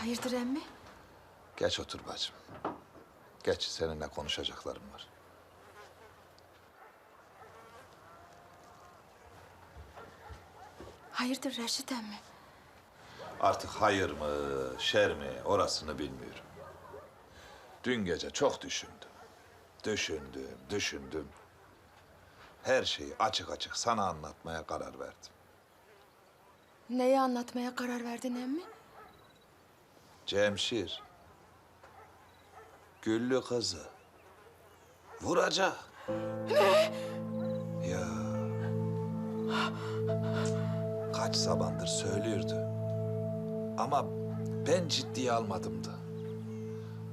Hayırdır emmi? Geç otur bacım. Geç seninle konuşacaklarım var. Hayırdır Reşit emmi? Artık hayır mı, şer mi orasını bilmiyorum. Dün gece çok düşündüm. Düşündüm, düşündüm. Her şeyi açık açık sana anlatmaya karar verdim. Neyi anlatmaya karar verdin emmi? Cemşir. Güllü kızı. Vuracak. Ne? Ya. Kaç zamandır söylüyordu. Ama ben ciddiye almadım da.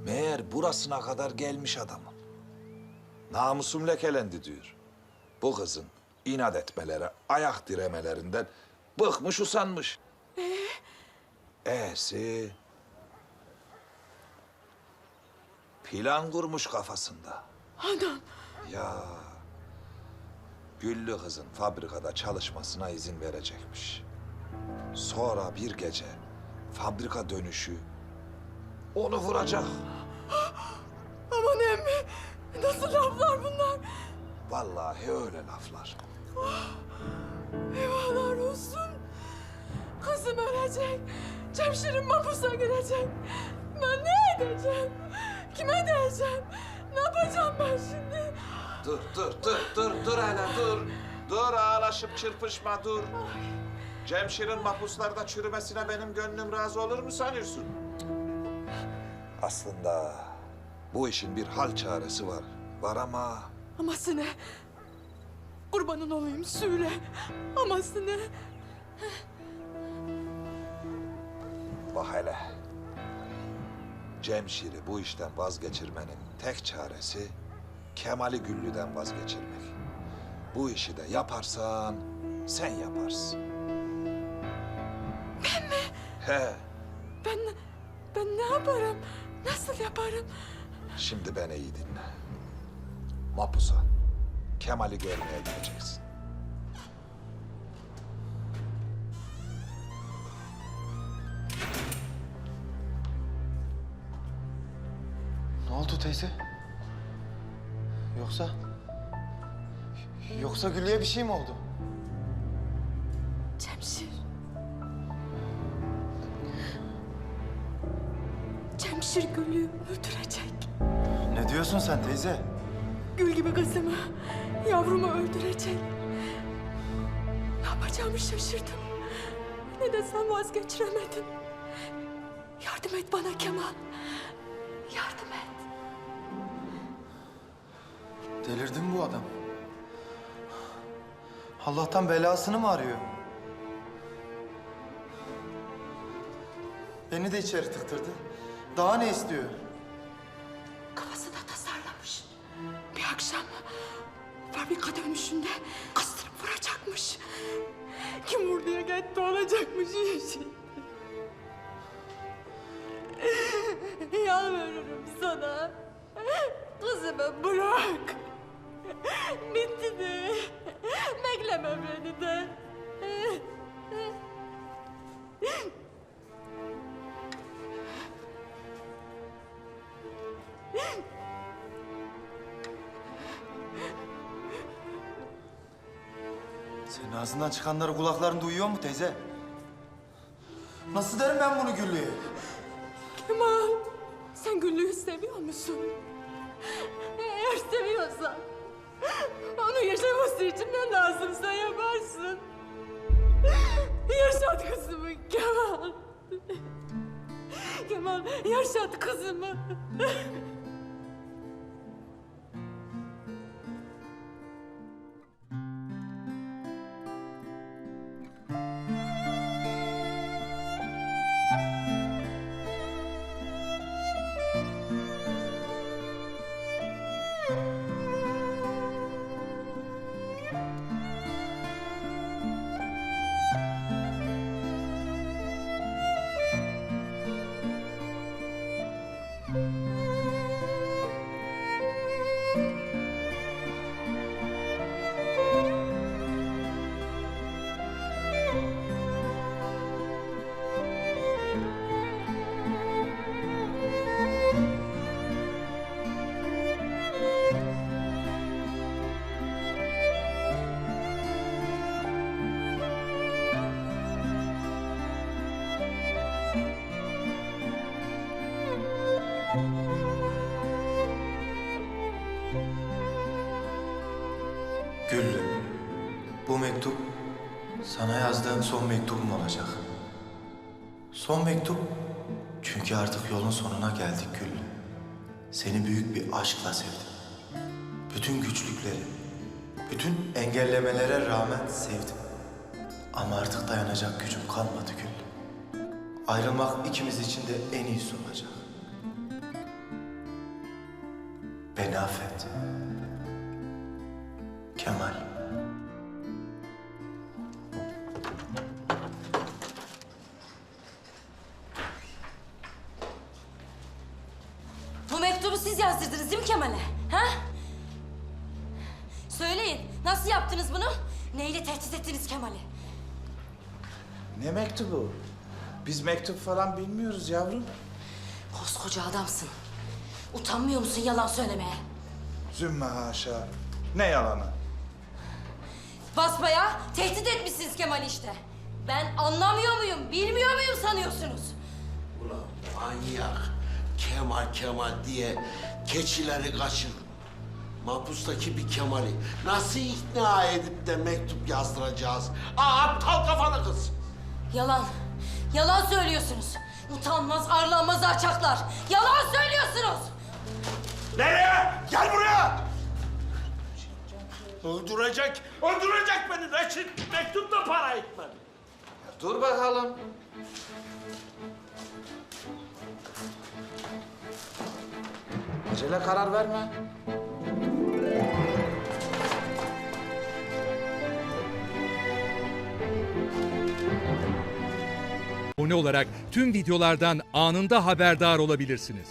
Meğer burasına kadar gelmiş adamım. Namusum lekelendi diyor. Bu kızın inat etmeleri, ayak diremelerinden bıkmış usanmış. E'si plan kurmuş kafasında. Anam. Ya Güllü kızın fabrikada çalışmasına izin verecekmiş. Sonra bir gece fabrika dönüşü onu vuracak. Aman emmi. Nasıl laflar bunlar? Vallahi öyle laflar. Eyvahlar olsun. Kızım ölecek. Cemşirim mapusa girecek. Ben ne edeceğim? Kime diyeceğim? Ne yapacağım ben şimdi? Dur, dur, dur, dur, dur hele dur. Dur ağlaşıp çırpışma dur. Cemşir'in mahpuslarda çürümesine benim gönlüm razı olur mu sanıyorsun? Aslında bu işin bir hal çaresi var. Var ama Aması ne? Kurbanın olayım söyle. Aması ne? bak hele. Cemşir'i bu işten vazgeçirmenin tek çaresi Kemal'i Güllü'den vazgeçirmek. Bu işi de yaparsan sen yaparsın. Ben mi? He. Ben, ben ne yaparım? Nasıl yaparım? Şimdi beni iyi dinle. Mapusa, Kemal'i görmeye gideceksin. Oldu teyze? Yoksa... Yoksa Güllü'ye bir şey mi oldu? Cemşir. Cemşir Gül'ü öldürecek. Ne diyorsun sen teyze? Gül gibi kızımı, yavrumu öldürecek. Ne yapacağımı şaşırdım. Ne desem vazgeçiremedim. Yardım et bana Kemal. Yardım et. Delirdi mi bu adam? Allah'tan belasını mı arıyor? Beni de içeri tıktırdı. Daha ne istiyor? Kafasına tasarlamış. Bir akşam fabrika dönüşünde kıstırıp vuracakmış. Kim vurduya gitti olacakmış işi. Yalvarırım sana. Kızımı bırak. Bitti de. Bekleme beni de. Senin ağzından çıkanları kulakların duyuyor mu teyze? Nasıl derim ben bunu Güllü'ye? Kemal, sen Güllü'yü seviyor musun? Eğer seviyorsan, onun yaşaması için ne lazımsa yaparsın. Yaşat kızımı Kemal. Kemal, yaşat kızımı. Música Güllü, bu mektup sana yazdığım son mektubum olacak. Son mektup çünkü artık yolun sonuna geldik Güllü. Seni büyük bir aşkla sevdim. Bütün güçlükleri, bütün engellemelere rağmen sevdim. Ama artık dayanacak gücüm kalmadı Güllü. Ayrılmak ikimiz için de en iyisi olacak. Beni affet. Kemal. Bu mektubu siz yazdırdınız değil mi Kemal'e? Ha? Söyleyin, nasıl yaptınız bunu? Neyle tehdit ettiniz Kemal'i? Ne mektubu? Biz mektup falan bilmiyoruz yavrum. Koskoca adamsın. Utanmıyor musun yalan söylemeye? Zümme haşa. Ne yalanı? Basbaya tehdit etmişsiniz Kemal'i işte. Ben anlamıyor muyum, bilmiyor muyum sanıyorsunuz? Ulan manyak Kemal Kemal diye keçileri kaçır. Mahpustaki bir Kemal'i nasıl ikna edip de mektup yazdıracağız? Aa aptal kafalı kız. Yalan, yalan söylüyorsunuz. Utanmaz, arlanmaz alçaklar. Yalan söylüyorsunuz. Nereye? Gel buraya! Öldürecek, öldürecek beni Reçin. Mektup da para etmedi. Dur bakalım. Acele karar verme. abone olarak tüm videolardan anında haberdar olabilirsiniz.